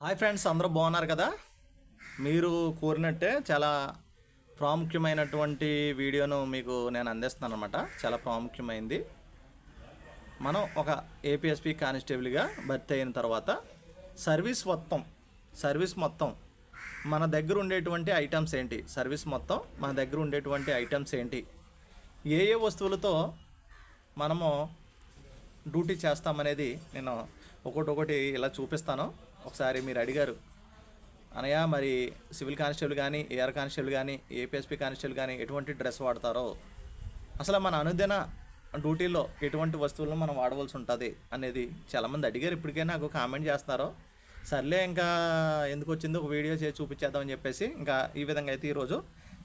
Hi friends అందరూ బాగున్నారు కదా? మీరు కోరినట్టే చాలా ప్రాముఖ్యమైనటువంటి వీడియోను మీకు నేను అందిస్తున్నాను అనమాట చాలా ప్రాముఖ్యమైంది. మనం ఒక ఏపీఎస్పి కానిస్టేబుల్గా భర్తీ అయిన తర్వాత సర్వీస్ మొత్తం సర్వీస్ మొత్తం మన దగ్గర ఉండేటువంటి ఐటమ్స్ ఏంటి? సర్వీస్ మొత్తం మన దగ్గర ఉండేటువంటి ఐటమ్స్ ఏంటి? ఏ ఏ వస్తువులతో మనము డ్యూటీ చేస్తామనేది నేను ఒకటి ఒకటి ఇలా చూపిస్తాను. ఒకసారి మీరు అడిగారు. అనయ్య మరి సివిల్ కానిస్టేబుల్ కానీ ఏఆర్ కానిస్టేబుల్ కానీ ఏపీఎస్పీ కానిస్టేబుల్ కానీ ఎటువంటి డ్రెస్ వాడతారో? అసలు మన అనుదిన డ్యూటీలో ఎటువంటి వస్తువులను మనం వాడవలసి ఉంటుంది అనేది చాలామంది అడిగారు. ఇప్పటికైనా నాకు కామెంట్ చేస్తారో? సర్లే ఇంకా ఎందుకు వచ్చింది ఒక వీడియో చేసి చూపించేద్దామని చెప్పేసి ఇంకా ఈ విధంగా అయితే ఈరోజు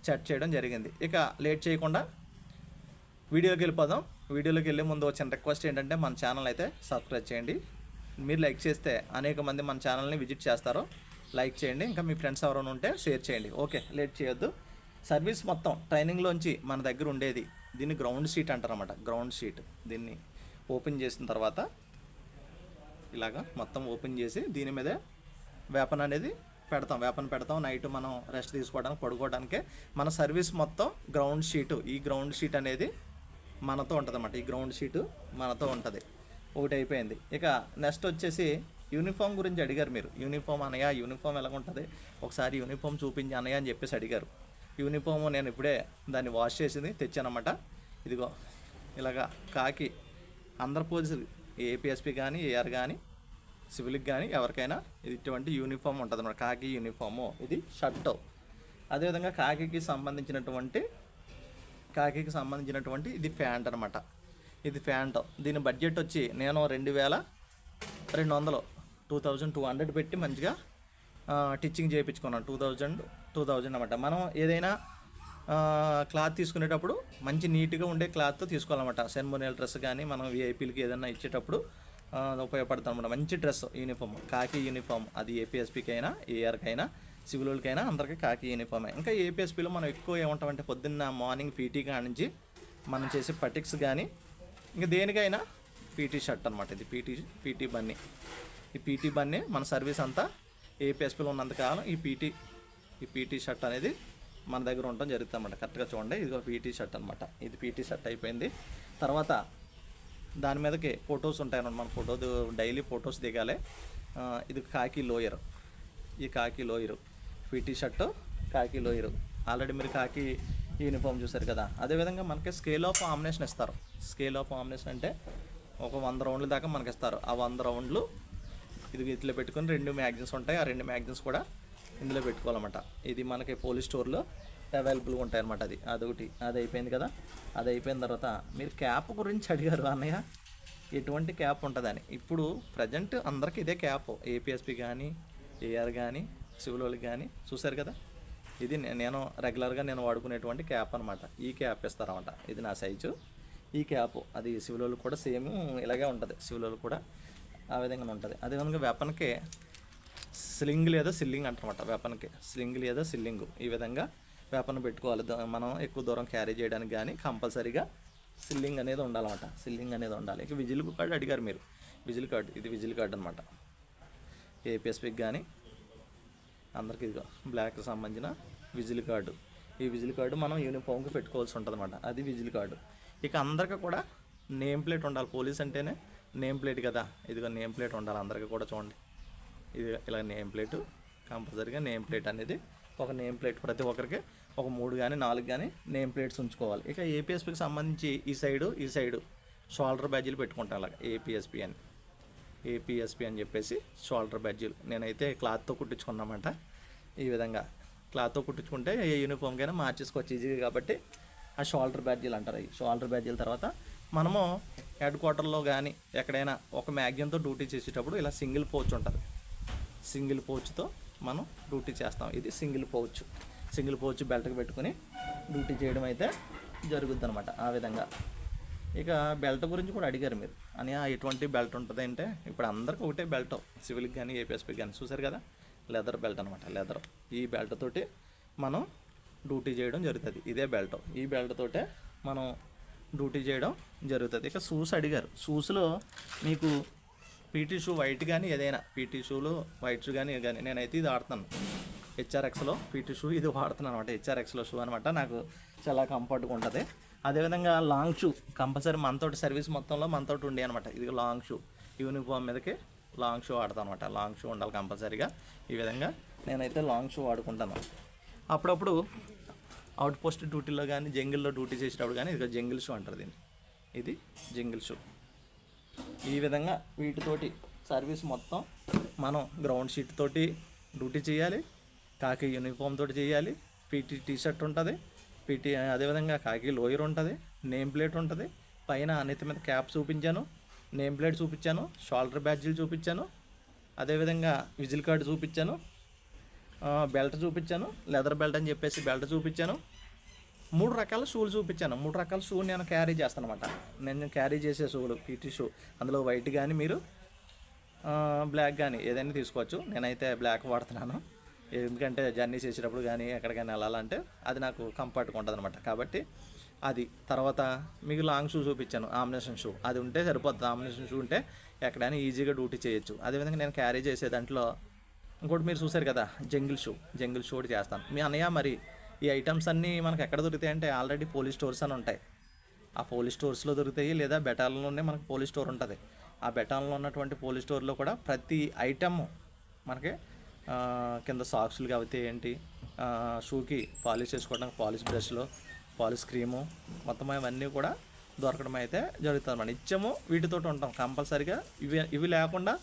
చర్చ చేయడం జరిగింది. ఇక లేట్ చేయకుండా వీడియోకి వెళ్ళిపోదాం. వీడియోలోకి వెళ్ళే ముందు వచ్చిన రిక్వెస్ట్ ఏంటంటే మన ఛానల్ అయితే సబ్స్క్రైబ్ చేయండి. మీరు లైక్ చేస్తే అనేక మంది మన ఛానల్ని విజిట్ చేస్తారు. లైక్ చేయండి ఇంకా మీ ఫ్రెండ్స్ ఎవరైనా ఉంటే షేర్ చేయండి. ఓకే లేట్ చేయొద్దు. సర్వీస్ మొత్తం ట్రైనింగ్లోంచి మన దగ్గర ఉండేది దీన్ని గ్రౌండ్ షీట్ అంటారన్నమాట. Ground sheet. దీన్ని ఓపెన్ చేసిన తర్వాత ఇలాగా మొత్తం ఓపెన్ చేసి దీని మీదే వేపన్ అనేది పెడతాం. వేపన్ పెడతాం. నైట్ మనం రెస్ట్ తీసుకోవడానికి పడుకోవడానికే మన సర్వీస్ మొత్తం గ్రౌండ్ షీటు. ఈ గ్రౌండ్ షీట్ అనేది మనతో ఉంటుంది అన్నమాట ఈ గ్రౌండ్ షీటు మనతో ఉంటుంది. ఒకటి అయిపోయింది ఇక నెక్స్ట్ వచ్చేసి యూనిఫామ్ గురించి అడిగారు మీరు. యూనిఫామ్ అనయ్య యూనిఫామ్ ఎలా ఉంటుంది ఒకసారి యూనిఫామ్ చూపించి అనయ్య అని చెప్పేసి అడిగారు. యూనిఫామ్ నేను ఇప్పుడే దాన్ని వాష్ చేసింది తెచ్చానమాట. ఇదిగో ఇలాగా కాకి ఆంధ్రప్రదేశ్ ఏపీఎస్పీ కానీ ఏఆర్ కానీ సివిల్కి కానీ ఎవరికైనా ఇది ఇటువంటి యూనిఫామ్ ఉంటుంది అన్నమాట కాకి యూనిఫాము ఇది షర్ట్. అదేవిధంగా కాకికి సంబంధించినటువంటి కాకికి సంబంధించినటువంటి ఇది ప్యాంట్ అనమాట ఇది ప్యాంట్ దీని బడ్జెట్ వచ్చి నేను రెండు వేల రెండు వందలు. టూ థౌజండ్ టూ హండ్రెడ్ పెట్టి మంచిగా టిచ్చింగ్ చేయించుకున్నాను. టూ థౌజండ్ టూ థౌజండ్ అనమాట మనం ఏదైనా క్లాత్ తీసుకునేటప్పుడు మంచి నీట్గా ఉండే క్లాత్ తీసుకోవాలన్నమాట. సెన్మోనియల్ డ్రెస్ కానీ మనం విఐపీలకి ఏదైనా ఇచ్చేటప్పుడు ఉపయోగపడతాం ఉపయోగపడుతుంది అనమాట మంచి డ్రెస్ యూనిఫామ్ కాకి యూనిఫామ్ అది ఏపీఎస్పీకి అయినా ఏఆర్కి అయినా సివిల్ అందరికీ కాకి యూనిఫామే ఇంకా ఏపీఎస్పీలో మనం ఎక్కువ ఏమంటామంటే పొద్దున్న మార్నింగ్ పీటీ కాడ నుంచి మనం చేసే పటిక్స్ కానీ ఇంకా దేనికైనా పీటీ షర్ట్ అనమాట ఇది. పీటీ పీటీ బన్నీ. ఈ పీటీ బన్నీ మన సర్వీస్ అంతా ఏపీఎస్పీలో ఉన్నంతకాలం ఈ పీటీ ఈ పీటీ షర్ట్ అనేది మన దగ్గర ఉండటం జరుగుతుంది అనమాట కరెక్ట్గా చూడండి. ఇది పీటీ షర్ట్ అనమాట ఇది పీటీ షర్ట్ అయిపోయింది. తర్వాత దాని మీదకి ఫొటోస్ ఉంటాయన్నమాట మన ఫోటో డైలీ ఫొటోస్ దిగాలి. ఇది కాకి లోయర్. ఈ khaki lower. PT shirt khaki lower. Already మీరు కాకి యూనిఫామ్ చూసారు కదా. అదేవిధంగా మనకి స్కేల్ ఆఫ్ ఆమినేషన్ ఇస్తారు. స్కేల్ ఆఫ్ ఆమినేషన్ అంటే ఒక వంద రౌండ్ల దాకా మనకి ఇస్తారు. ఆ వంద రౌండ్లు ఇది ఇట్లా పెట్టుకుని రెండు మ్యాగజైన్స్ ఉంటాయి. ఆ రెండు మ్యాగజైన్స్ కూడా ఇందులో పెట్టుకోవాలన్నమాట. ఇది మనకి పోలీస్ స్టోర్లో అవైలబుల్గా ఉంటాయి అన్నమాట అది. అదొకటి. అది అయిపోయింది కదా. అది అయిపోయిన తర్వాత మీరు క్యాప్ గురించి అడిగారు అన్నయ్య. ఎటువంటి క్యాప్ ఉంటుందని. ఇప్పుడు ప్రజెంట్ అందరికీ ఇదే cap A P S P కానీ ఏఆర్ కానీ సివిల్ వాళ్ళకి కానీ చూసారు కదా. ఇది నే- నేను రెగ్యులర్గా నేను వాడుకునేటువంటి క్యాప్ అనమాట ఈ క్యాప్ ఇస్తారన్నమాట. ఇది నా సైజు ఈ క్యాప్ అది సివిలోలు కూడా సేమ్ ఇలాగే ఉంటుంది. సివిలోలు కూడా ఆ విధంగా ఉంటుంది. అదేవిధంగా వెపన్కి స్లింగ్ లేదా సిల్లింగ్ అంటారన్నమాట. వెపన్కి స్లింగ్ లేదా సిల్లింగ్ ఈ విధంగా వెపన్ పెట్టుకోవాలి. మనం ఎక్కువ దూరం క్యారీ చేయడానికి కానీ కంపల్సరీగా సిల్లింగ్ అనేది ఉండాలన్నమాట. సిల్లింగ్ అనేది ఉండాలి. ఇక విజిల్ కార్డ్ అడిగారు మీరు. విజిల్ కార్డ్ ఇది విజిల్ కార్డ్ అనమాట ఏపీఎస్పీకి కానీ అందరికీ ఇదిగో బ్లాక్ సంబంధించిన విజిల్ కార్డు ఈ విజిల్ కార్డు మనం యూనిఫామ్కి పెట్టుకోవాల్సి ఉంటుంది అనమాట అది విజిల్ కార్డు ఇక అందరికీ కూడా నేమ్ ప్లేట్ ఉండాలి. పోలీస్ అంటేనే నేమ్ ప్లేట్ కదా. ఇదిగో నేమ్ ప్లేట్ ఉండాలి అందరికీ కూడా చూడండి. ఇది ఇలా నేమ్ ప్లేట్ కంపల్సరీగా నేమ్ ప్లేట్ అనేది ఒక నేమ్ ప్లేట్ ప్రతి ఒక్కరికి ఒక మూడు కానీ నాలుగు కానీ నేమ్ ప్లేట్స్ ఉంచుకోవాలి. ఇక ఏపీఎస్పీకి సంబంధించి ఈ సైడు ఈ సైడు షోల్డర్ బ్యాజీలు పెట్టుకుంటాం అలాగ. ఏపీఎస్పీ అని. ఏపీఎస్పి అని చెప్పేసి షోల్డర్ బ్యాడ్జీలు నేనైతే క్లాత్తో కుట్టించుకున్నామంట ఈ విధంగా క్లాత్తో కుట్టించుకుంటే ఏ యూనిఫామ్కైనా మార్చేసుకోవచ్చు ఈజీగా కాబట్టి ఆ షోల్డర్ బ్యాడ్జీలు అంటారు. ఈ షోల్డర్ బ్యాడ్జీల తర్వాత మనము హెడ్ క్వార్టర్లో కానీ ఎక్కడైనా ఒక మ్యాగ్జిన్తో డ్యూటీ చేసేటప్పుడు ఇలా సింగిల్ పౌచ్ ఉంటుంది. సింగిల్ పౌచ్తో మనం డ్యూటీ చేస్తాం. ఇది సింగిల్ పౌచ్ సింగిల్ పౌచ్ బెల్ట్కి పెట్టుకొని డ్యూటీ చేయడం అయితే జరుగుద్ది అనమాట ఆ విధంగా. ఇక బెల్ట్ గురించి కూడా అడిగారు మీరు. అని ఎటువంటి బెల్ట్ ఉంటుంది అంటే ఇప్పుడు అందరికి ఒకటే బెల్ట్ సివిల్కి కానీ ఏపీఎస్పీకి కానీ చూసారు కదా? లెదర్ బెల్ట్ అనమాట లెదర్ ఈ బెల్ట్ తోటి మనం డ్యూటీ చేయడం జరుగుతుంది. ఇదే బెల్ట్ ఈ బెల్ట్ తోటే మనం డ్యూటీ చేయడం జరుగుతుంది. ఇక షూస్ అడిగారు. షూస్లో మీకు పీటీ షూ వైట్ కానీ ఏదైనా పీటీ షూలు వైట్ షూ కానీ కానీ నేనైతే ఇది ఆడుతాను హెచ్ఆర్ఎక్స్లో పీటీ షూ ఇది వాడుతున్నాను అనమాట హెచ్ఆర్ఎక్స్లో షూ అనమాట నాకు చాలా కంఫర్ట్గా ఉంటుంది. అదేవిధంగా లాంగ్ షూ కంపల్సరీ మనతోటి సర్వీస్ మొత్తంలో మనతోటి ఉండే అనమాట ఇది లాంగ్ షూ. యూనిఫామ్ మీదకి లాంగ్ షూ వాడతాను అనమాట లాంగ్ షూ ఉండాలి కంపల్సరీగా. ఈ విధంగా నేనైతే లాంగ్ షూ వాడుకుంటాను. అప్పుడప్పుడు అవుట్ పోస్ట్ డ్యూటీలో కానీ జంగిల్లో డ్యూటీ చేసేటప్పుడు కానీ ఇది జంగిల్ షూ అంటారు దీన్ని. ఇది జంగిల్ షూ. ఈ విధంగా వీటితోటి సర్వీస్ మొత్తం మనం గ్రౌండ్ షీట్ తోటి డ్యూటీ చేయాలి. కాకి యూనిఫామ్ తోటి చేయాలి. పీటీ టీ షర్ట్ ఉంటుంది. పిటి అదేవిధంగా కాకి లోయర్ ఉంటుంది నేమ్ ప్లేట్ ఉంటుంది. పైన నెత్తి మీద క్యాప్ చూపించాను నేమ్ ప్లేట్ చూపించాను షోల్డర్ బ్యాడ్జీలు చూపించాను అదేవిధంగా విజిల్ కార్డు చూపించాను బెల్ట్ చూపించాను లెదర్ బెల్ట్ అని చెప్పేసి బెల్ట్ చూపించాను. మూడు రకాల షూలు చూపించాను. మూడు రకాల షూ నేను క్యారీ చేస్తాను అనమాట నేను క్యారీ చేసే షూలు పీటీ షూ. అందులో వైట్ కానీ మీరు బ్లాక్ కానీ ఏదైనా తీసుకోవచ్చు. నేనైతే బ్లాక్ వాడుతున్నాను. ఎందుకంటే జర్నీ చేసేటప్పుడు కానీ ఎక్కడికైనా వెళ్ళాలంటే అది నాకు కంఫర్ట్గా ఉంటుంది అనమాట కాబట్టి అది. తర్వాత మీకు లాంగ్ షూ చూపించాను ఆమ్నేషన్ షూ. అది ఉంటే సరిపోతుంది ఆమ్నేషన్ షూ ఉంటే ఎక్కడైనా ఈజీగా డ్యూటీ చేయొచ్చు. అదేవిధంగా నేను క్యారీ చేసే దాంట్లో ఇంకోటి మీరు చూసారు కదా జంగిల్ షూ. జంగిల్ షూ కూడా చేస్తాను. మీ అన్నయ్య మరి ఈ ఐటమ్స్ అన్నీ మనకు ఎక్కడ దొరుకుతాయి అంటే ఆల్రెడీ పోలీస్ స్టోర్స్ అని ఉంటాయి. ఆ పోలీస్ స్టోర్స్లో దొరుకుతాయి లేదా బెటాల్లోనే మనకు పోలీస్ స్టోర్ ఉంటుంది. ఆ బెటాల్లో ఉన్నటువంటి పోలీస్ స్టోర్లో కూడా ప్రతి ఐటమ్ మనకి కింద సాక్స్లు కాబట్టి ఏంటి? షూకి పాలిష్ చేసుకోవడానికి పాలిష్ బ్రష్లు పాలిష్ క్రీము మొత్తం అవన్నీ కూడా దొరకడం అయితే జరుగుతుంది మనం నిత్యము వీటితో ఉంటాం కంపల్సరిగా. ఇవి ఇవి లేకుండా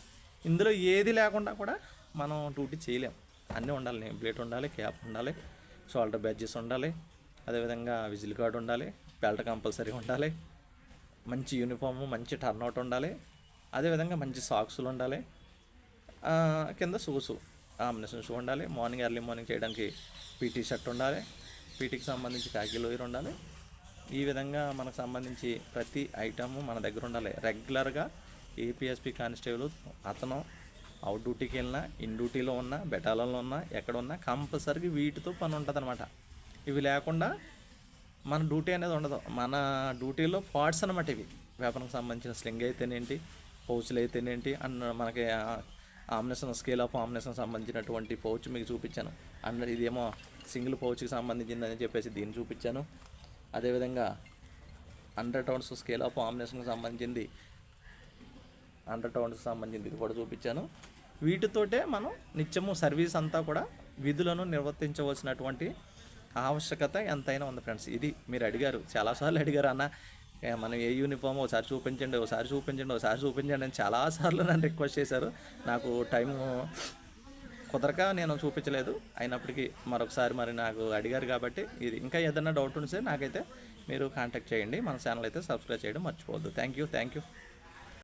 ఇందులో ఏది లేకుండా కూడా మనం డ్యూటీ చేయలేం. అన్నీ ఉండాలి. నేమ్ ప్లేట్ ఉండాలి క్యాప్ ఉండాలి షోల్డర్ బ్యాడ్జెస్ ఉండాలి అదేవిధంగా విజిల్ కార్డ్ ఉండాలి బెల్ట్ కంపల్సరీ ఉండాలి మంచి యూనిఫాము మంచి టర్న్అవుట్ ఉండాలి అదేవిధంగా మంచి సాక్సులు ఉండాలి కింద షూసు. కాంబినేషన్ షూ ఉండాలి. మార్నింగ్ ఎర్లీ మార్నింగ్ చేయడానికి పీటీ షర్ట్ ఉండాలి. పీటీకి సంబంధించి కాకి లోయర్ ఉండాలి. ఈ విధంగా మనకు సంబంధించి ప్రతి ఐటమ్ మన దగ్గర ఉండాలి. రెగ్యులర్గా ఏపీఎస్పీ కానిస్టేబుల్ అతను అవుట్ డ్యూటీకి వెళ్ళినా ఇన్ డ్యూటీలో ఉన్నా బెటాలలో ఉన్నా ఎక్కడ ఉన్నా కంపల్సరీ వీటితో పని ఉంటుంది అనమాట ఇవి లేకుండా మన డ్యూటీ అనేది ఉండదు. మన డ్యూటీలో పార్ట్స్ అనమాట ఇవి. వేపనకు సంబంధించిన స్లింగ్ అయితేనేంటి పౌచ్లు అయితేనేంటి అన్న మనకి ఆమ్నేషన్ స్కేల్ ఆఫ్ ఆమ్నేషన్ సంబంధించినటువంటి పౌచ్ మీకు చూపించాను. అండ్ ఇదేమో సింగిల్ పౌచ్కి సంబంధించిందని చెప్పేసి దీన్ని చూపించాను. అదేవిధంగా హండ్రెడ్ టౌన్స్ స్కేల్ ఆఫ్ ఆమ్నేషన్కి సంబంధించింది హండ్రెడ్ టౌన్స్కి సంబంధించింది ఇది కూడా చూపించాను. వీటితోటే మనం నిత్యము సర్వీస్ అంతా కూడా విధులను నిర్వర్తించవలసినటువంటి ఆవశ్యకత ఎంతైనా ఉంది ఫ్రెండ్స్ ఇది మీరు అడిగారు చాలాసార్లు అడిగారు అన్న మనం ఏ యూనిఫామ్ ఒకసారి చూపించండి ఒకసారి చూపించండి ఒకసారి చూపించండి అని చాలాసార్లు నన్ను రిక్వెస్ట్ చేశారు. నాకు టైం కుదరక నేను చూపించలేదు. అయినప్పటికీ మరొకసారి మరి నాకు అడిగారు కాబట్టి ఇది ఇంకా ఏదైనా డౌట్ ఉంటే నాకైతే మీరు కాంటాక్ట్ చేయండి. మన ఛానల్ అయితే సబ్స్క్రైబ్ చేయడం మర్చిపోవద్దు. Thank you thank you